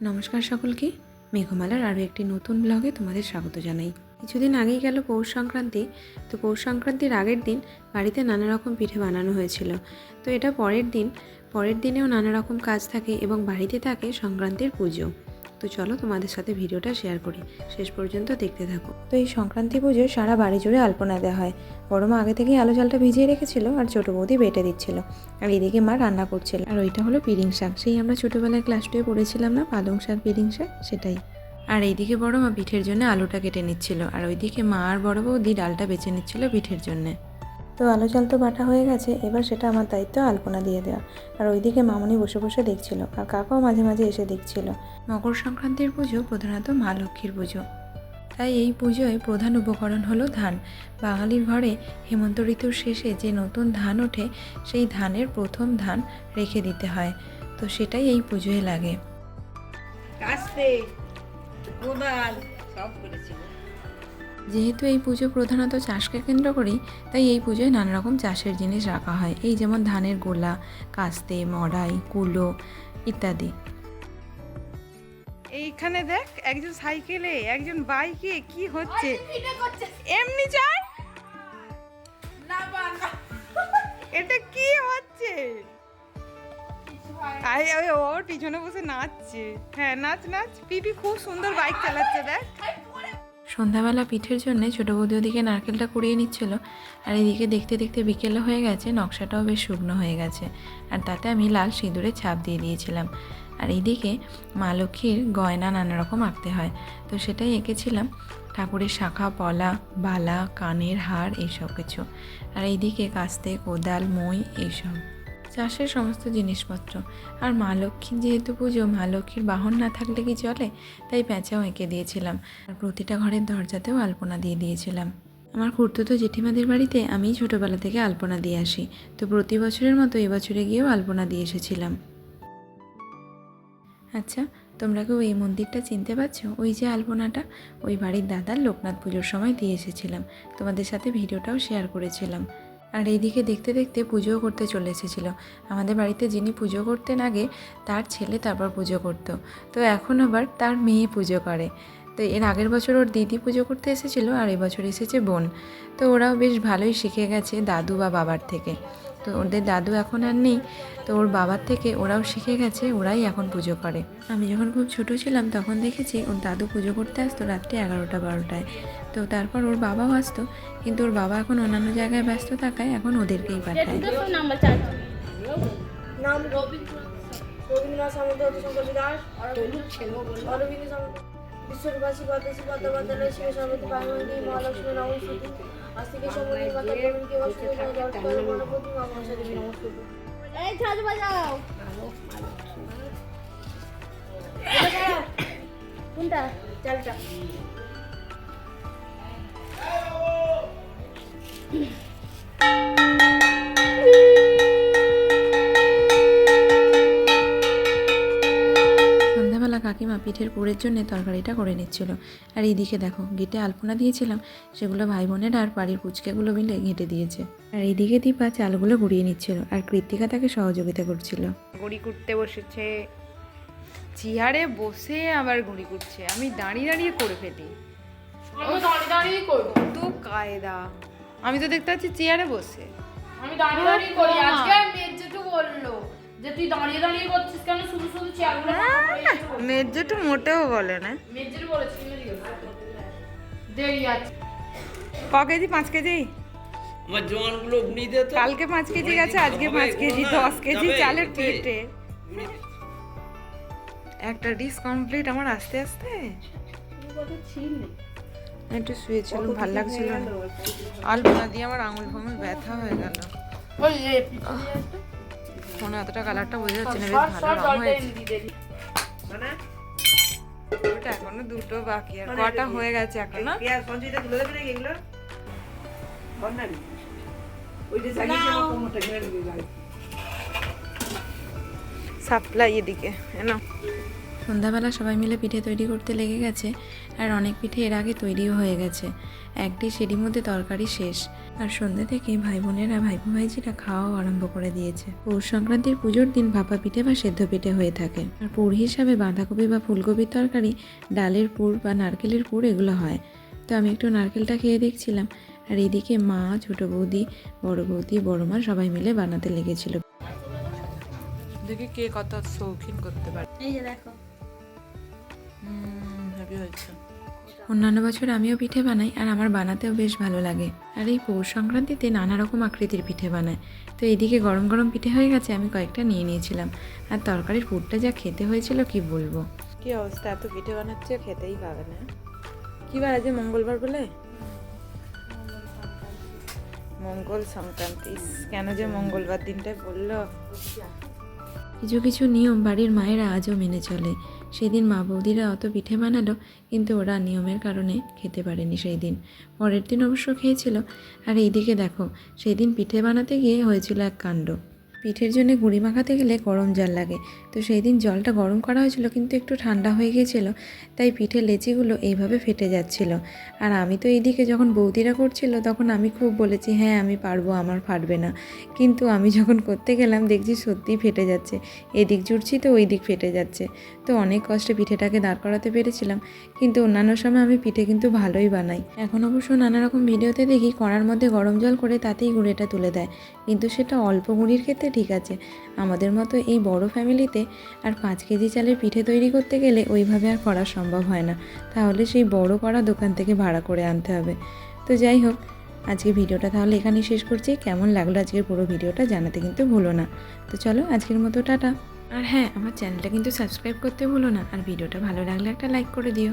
নমস্কার সকলকে। মেঘমালার আরও একটি নতুন ব্লগে তোমাদের স্বাগত জানাই। কিছুদিন আগেই গেল পৌষ সংক্রান্তি। তো পৌষ সংক্রান্তির আগের দিন বাড়িতে নানা রকম পিঠে বানানো হয়েছিল। তো এটা পরের দিন। পরের দিনেও নানা রকম কাজ থাকে এবং বাড়িতে থাকে সংক্রান্তির পুজো। তো চলো তোমাদের সাথে ভিডিওটা শেয়ার করি। শেষ পর্যন্ত দেখতে থাকো। তো এই সংক্রান্তি পুজো সারা বাড়ি জুড়ে আলপনা দেওয়া হয়। বড় মা আগে থেকেই আলো চালটা ভিজিয়ে রেখেছিল আর ছোটো বৌদি বেটে দিচ্ছিল। আর এদিকে মা রান্না করছিল। আর ওইটা হলো পিরিং শাক। সেই আমরা ছোটোবেলায় ক্লাস টুয়ে পড়েছিলাম না, পালং শাক, পিরিং শাক, সেটাই। আর এইদিকে বড় মা পিঠের জন্য আলুটা কেটে নিচ্ছিল। আর ওইদিকে মা আর বড় বৌদি ডালটা বেছে নিচ্ছিল পিঠের জন্যে। তো আলু চাল তো বাটা হয়ে গেছে, এবার সেটা আমার দায়িত্ব আলপনা দিয়ে দেওয়া। আর ওইদিকে মামনি বসে বসে দেখছিল। আর কাকাও মাঝে মাঝে এসে দেখছিল। মকর সংক্রান্তির পুজো প্রধানত মা লক্ষ্মীর পুজো। তাই এই পুজোয় প্রধান উপকরণ হলো ধান। বাঙালির ঘরে হেমন্ত ঋতুর শেষে যে নতুন ধান ওঠে সেই ধানের প্রথম ধান রেখে দিতে হয়। তো সেটাই এই পুজোয় লাগে। যেহেতু এই পুজো প্রধানত চাষকে কেন্দ্র করেই তাই এই পুজোয় নানা রকম চাষের জিনিস রাখা হয়। এই যেমন ধানের গোলা কাস্তে মড়াই কুলো ইত্যাদি। এইখানে দেখ একজন সাইকেলে একজন বাইকে কি হচ্ছে? এমনি চার এটা কি হচ্ছে? ওই ওর পিছনে বসে নাচছে। হ্যাঁ নাচ নাচ। পিপি খুব সুন্দর বাইক চালাচ্ছে দেখ। সন্ধ্যাবেলা পিঠের জন্য ছোটো বৌদি ওদিকে নারকেলটা কুড়িয়ে নিচ্ছিল। আর এদিকে দেখতে দেখতে বিকেলও হয়ে গেছে নকশাটাও বেশ শুকনো হয়ে গেছে। আর তাতে আমি লাল সিঁদুরের ছাপ দিয়ে দিয়েছিলাম। আর এইদিকে মা লক্ষ্মীর গয়না নানা রকম আঁকতে হয়। তো সেটাই এঁকেছিলাম। ঠাকুরের শাখা, পলা, বালা, কানের হার এইসব কিছু। আর এইদিকে কাস্তে, কোদাল, মই এইসব। চাষের সমস্ত জিনিসপত্র। আর মা লক্ষ্মীর যেহেতু পুজো, মা লক্ষ্মীর বাহন না থাকলে কি চলে? তাই প্যাঁচাও এঁকে দিয়েছিলাম। আর প্রতিটা ঘরের দরজাতেও আলপনা দিয়ে দিয়েছিলাম। আমার খুঁড়তুতো জেঠিমাদের বাড়িতে আমি ছোটোবেলা থেকে আলপনা দিয়ে আসি। তো প্রতি বছরের মতো এবছরে গিয়েও আলপনা দিয়ে এসেছিলাম। আচ্ছা তোমরা কেউ এই মন্দিরটা চিনতে পারছ? ওই যে আলপনাটা, ওই বাড়ির দাদার লোকনাথ পুজোর সময় দিয়ে এসেছিলাম। তোমাদের সাথে ভিডিওটাও শেয়ার করেছিলাম। আর এইদিকে দেখতে দেখতে পুজোও করতে চলে এসেছিল। আমাদের বাড়িতে যিনি পুজো করতেন আগে, তার ছেলে তারপর পুজো করতো। তো এখন আবার তার মেয়ে পুজো করে। তো এর আগের বছর ওর দিদি পুজো করতে এসেছিল, আর এবছর এসেছে বোন। তো ওরাও বেশ ভালোই শিখে গেছে দাদু বা বাবার থেকে। তো ওদের দাদু এখন আর নেই তো ওর বাবার থেকে ওরাও শিখে গেছে ওরাই এখন পুজো করে। আমি যখন খুব ছোট ছিলাম তখন দেখেছি ওর দাদু পুজো করতে আসতো রাত্রি এগারোটা বারোটায়। তো তারপর ওর বাবাও আসতো কিন্তু ওর বাবা এখন অন্যান্য জায়গায় ব্যস্ত থাকায় এখন ওদেরকেই পাঠায়। রবীন্দ্রনাথ সামন্ত দাস অরবিন্দ সামন্ত শিব সর্বতী পার্বতী মহালক্ষ্মী নমস্কৃতি আস্তিকে সম্বন্ধী মাতা প্রবীণকে বসুদেব জগৎকাল গণপতি মা মনসা দেবী নমস্কৃতি এই ছাদ বাজাও। কোনটা? চালটা সন্ধ্যাবেলা কাকিমা পিঠের পুরের জন্য তরকারিটা করে নিচ্ছিল। আর এইদিকে দেখো গেটে আলপনা দিয়েছিলাম সেগুলো ভাই বোনেরা আর বাড়ির পুচকেগুলো মিলে ঘেঁটে দিয়েছে। আর এইদিকে দীপা চালগুলো গুঁড়িয়ে নিচ্ছিল আর কৃত্তিকা তাকে সহযোগিতা করছিল। গুড়ি করতে বসেছে। চেয়ারে বসে আবার গুড়ি করছে আমি দাঁড়িয়ে দাঁড়িয়ে করে ফেলি। আমি দাঁড়িয়ে করব। তো কায়দা। আমি তো দেখতে পাচ্ছি চেয়ারে বসে। আমি দাঁড়িয়ে দাঁড়িয়ে করি। আজকে মেয়ের যেটু বলল। যে তুই দাঁড়িয়ে দাঁড়িয়ে করছিস কেন? শুধু শুধু চেয়ারগুলো মেজেটু মোটেও বলে না। বলেছি দেরি আছে। ক কেজি? পাঁচ কেজি? আমার জোয়ানগুলো দে তো। কালকে পাঁচ কেজি গেছে আজকে পাঁচ কেজি দশ কেজি চালের পেটে। একটা ডিশ কমপ্লিট আমার আস্তে আস্তে। একটু শুয়েছিলাম ভালো লাগছিল না। আলপনা দিয়ে আমার আঙুল ফাঙুল ব্যথা হয়ে গেল। ওই এ, ফোনে অতটা কালারটা বোঝা যাচ্ছে না বেশ ভালো রং হয়েছে। ওটা এখনও দুটো বাকি আর কটা হয়ে গেছে এখনও? সাপ্লাই এদিকে সন্ধ্যাবেলা সবাই মিলে পিঠে তৈরি করতে লেগে গেছে আর অনেক পিঠে এর আগে তৈরিও হয়ে গেছে। একটি সেটির মধ্যে তরকারি শেষ। আর সন্ধ্যা থেকে ভাই বোনেরা ভাইপো ভাইজিরা খাওয়াও আরম্ভ করে দিয়েছে। পৌষ সংক্রান্তির পুজোর দিন ভাপা পিঠে বা সেদ্ধ পিঠে হয়ে থাকে। আর পুর হিসাবে বাঁধাকপি বা ফুলকপির তরকারি ডালের পুর বা নারকেলের পুর এগুলো হয়। তো আমি একটু নারকেলটা খেয়ে দেখছিলাম। আর এদিকে মা ছোটো বৌদি বড় বৌদি বড় মা সবাই মিলে বানাতে লেগেছিল। দেখি কে কত শৌখিন করতে পারে। এই যে দেখো। হেভি হয়েছে। অন্যান্য বছর আমিও পিঠে বানাই আর আমার বানাতেও বেশ ভালো লাগে। আর এই পৌষ সংক্রান্তিতে নানা রকম আকৃতির পিঠে বানায়। তো এদিকে গরম গরম পিঠে হয়ে গেছে, আমি কয়েকটা নিয়ে নিয়েছিলাম। আর তরকারির পুরটা যা খেতে হয়েছিল কি বলব? কি অবস্থা? এত পিঠে বানাচ্ছে, খেতেই পাবে না। কি বার আজ মঙ্গলবার বলে? মঙ্গল সংক্রান্তি। কেন যে মঙ্গলবার দিনটায় বলল? কিছু কিছু নিয়ম বাড়ির মায়েরা আজও মেনে চলে। সেদিন মা বৌদিরা অত পিঠে বানালো, কিন্তু ওরা নিয়মের কারণে খেতে পারেনি সেই দিন পরের দিন অবশ্য খেয়েছিল। আর এইদিকে দেখো, সেদিন পিঠে বানাতে গিয়ে হয়েছিল এক কাণ্ড। পিঠের জন্য গুঁড়ি মাখাতে গেলে গরম জল লাগে। তো সেই দিন জলটা গরম করা হয়েছিল, কিন্তু একটু ঠান্ডা হয়ে গিয়েছিল, তাই পিঠের লেচিগুলো এইভাবে ফেটে যাচ্ছিল। আর আমি তো এইদিকে যখন বৌদিরা করছিল, তখন আমি খুব বলেছি হ্যাঁ আমি পারব, আমার ফাটবে না। কিন্তু আমি যখন করতে গেলাম, দেখছি সত্যিই ফেটে যাচ্ছে। এদিক জুড়ছি তো ওই দিক ফেটে যাচ্ছে। তো অনেক কষ্টে পিঠেটাকে দাঁড় করাতে পেরেছিলাম, কিন্তু অন্যান্য সময় আমি পিঠে কিন্তু ভালোই বানাই। এখন অবশ্য নানা রকম ভিডিওতে দেখি, কড়ার মধ্যে গরম জল করে তাতেই গুঁড়িটা তুলে দেয়। কিন্তু সেটা অল্প গুঁড়ির ক্ষেত্রে ঠিক আছে। আমাদের মতো এই বড় ফ্যামিলিতে আর পাঁচ কেজি চালের পিঠে তৈরি করতে গেলে ওইভাবে আর করা সম্ভব হয় না। তাহলে সেই বড় করা দোকান থেকে ভাড়া করে আনতে হবে। তো যাই হোক, আজকে ভিডিওটা তাহলে এখানেই শেষ করছি। কেমন লাগল আজকের পুরো ভিডিওটা জানাতে কিন্তু ভুলো না। তো চলো, আজকের মতো টাটা। আর হ্যাঁ আমার চ্যানেলটা কিন্তু সাবস্ক্রাইব করতে ভুলো না। আর ভিডিওটা ভালো লাগলে একটা লাইক করে দিও।